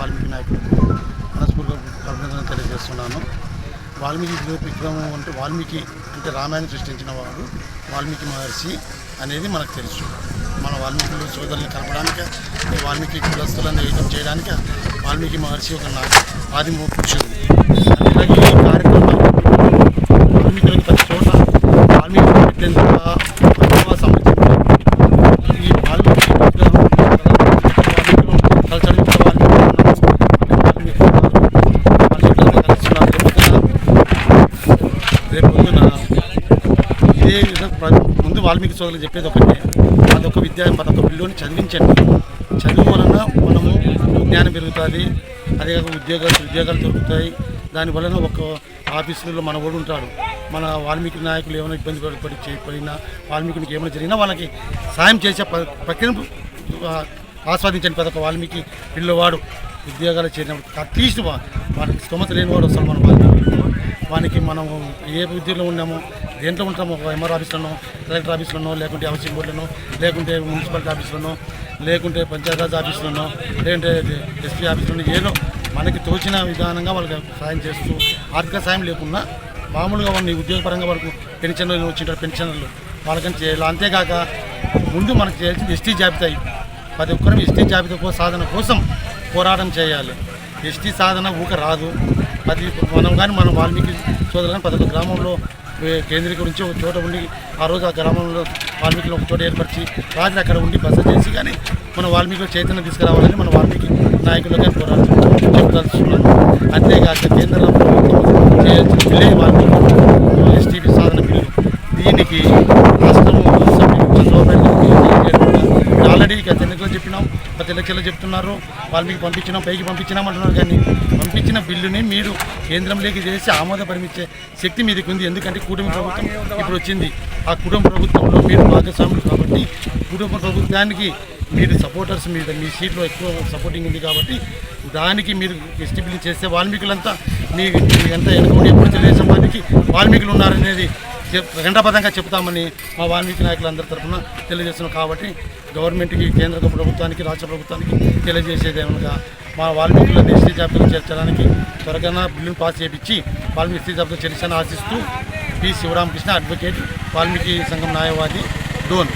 వాల్మీకి నాయకుడు మనస్ఫూర్తిగా అభినందన తెలియజేస్తున్నాను. వాల్మీకి విక్రమం అంటే వాల్మీకి అంటే రామాయణం సృష్టించిన వాడు వాల్మీకి మహర్షి అనేది మనకు తెలుసు. మన వాల్మీకి సోదరుని కలపడానికి వాల్మీకి కులస్తులను ఏకం చేయడానికి వాల్మీకి మహర్షి ఒక నా ఆదిమ పురుషుడు అలాగే ఈ కార్యక్రమం వాల్మీకులకు ప్రతి చోట వాల్మీకి పెట్టేందుకు ఎక్కువ సంబంధించింది ఈ వాల్మీకి విగ్రహం వాల్మీకులు కల్చర్ యొక్క వాల్మీకులు వాల్మీకి వాల్మీకులంతా కలుస్తున్నారు రేపు పొద్దున అదే విధంగా ముందు వాల్మీకి సోదరులు చెప్పేది ఒకటే. అదొక విద్య అదొక బిల్లుని చదివించండి. చదువు వలన మనము జ్ఞానం పెరుగుతుంది. అదే ఉద్యోగాలు ఉద్యోగాలు దొరుకుతాయి. దాని వలన ఒక ఆఫీసులో మన వాడు ఉంటాడు. మన వాల్మీకి నాయకులు ఏమైనా ఇబ్బంది పడి పడి చేయకపోయినా వాల్మీకునికి ఏమైనా జరిగినా వాళ్ళకి సాయం చేసే ప- ప్రక్రియను ఆస్వాదించండి ప్రతి ఒక్క వాల్మీకి పిల్లవాడు. ఉద్యోగాలు చేరినప్పుడు అట్లీస్ట్ వాడికి స్తోమత లేనివాడు వస్తాడు మన వాల్మీకి. వానికి మనం ఏ ఉద్యోగంలో ఉన్నామో దేంట్లో ఉంటాము? ఒక ఎంఆర్ ఆఫీస్లోనో కలెక్టర్ ఆఫీస్లోనో లేకుంటే హౌసింగ్ బోర్డులోనో లేకుంటే మున్సిపాలిటీ ఆఫీస్లోనో లేకుంటే పంచాయతీరాజ్ ఆఫీస్లోనో లేకుంటే ఎస్పీ ఆఫీస్లోనో ఏదో మనకి తోచిన విధానంగా వాళ్ళకి సాయం చేస్తూ ఆర్థిక సాయం లేకుండా మామూలుగా వాళ్ళని ఉద్యోగపరంగా వాళ్ళకు పెన్షన్లు వచ్చింటారు పెన్షన్లు వాళ్ళకని చేయాలి. అంతేకాక ముందు మనకు చేయాల్సింది ఎస్టీ జాబితా ప్రతి ఒక్కరం ఎస్టీ జాబితా సాధన కోసం పోరాటం చేయాలి. ఎస్టీ సాధన ఊక రాదు. ప్రతి మనం కానీ మనం వాల్మీకి సోదరులు కానీ ప్రతి ఒక్క గ్రామంలో కేంద్రీకరించి ఒక చోట ఉండి ఆ రోజు ఆ గ్రామంలో వాల్మీకిని ఒక చోట ఏర్పరిచి రాత్రి అక్కడ ఉండి బస చేసి కానీ మన వాల్మీకి చైతన్యం తీసుకురావాలని మన వాల్మీకి నాయకులుగా పోరాటం చెప్పదలుచుకున్నాను. అంతేకాక కేంద్ర ప్రభుత్వం వాల్మీకి ఎస్టీపీ సాధన బిల్లు. దీనికి రాష్ట్రం ఆల్రెడీ గత ఎన్నికల్లో చెప్పినాం. గత ఎన్నికల్లో చెప్తున్నారు. వాల్మీకి పంపించినాం పైకి పంపించినాం అంటున్నారు. కానీ పంపించిన బిల్లుని మీరు కేంద్రంలోకి చేసి ఆమోదపరిమించే శక్తి మీదకి ఉంది ఎందుకంటే కూటమి ప్రభుత్వం ఇప్పుడు వచ్చింది ఆ కుటుంబ ప్రభుత్వంలో మీరు భాగస్వాములు కాబట్టి కుటుంబ ప్రభుత్వానికి మీరు సపోర్టర్స్ మీద మీ సీట్లో ఎక్కువ సపోర్టింగ్ ఉంది కాబట్టి దానికి మీరు ఎస్టీ చేస్తే వాల్మీకులంతా మీ ఎంత ఎన్నుకోండి ఎప్పుడు తెలుగుదేశం వారికి వాల్మీకులు ఉన్నారనేది చెప్ చెప్తామని మా వాల్మీకి నాయకులందరి తరఫున తెలియజేస్తున్నాం కాబట్టి గవర్నమెంట్కి కేంద్ర ప్రభుత్వానికి రాష్ట్ర ప్రభుత్వానికి తెలియజేసేదేమనగా మా వాల్మీకుల ఎస్టీ జాబితాలో చేర్చడానికి త్వరగా బిల్లును పాస్ చేయించి వాల్మీకి ఎస్టీ జాబితాలో చేర్చాలని ఆశిస్తూ పి శివరామకృష్ణ అడ్వకేట్ వాల్మీకి సంఘం న్యాయవాది డోన్.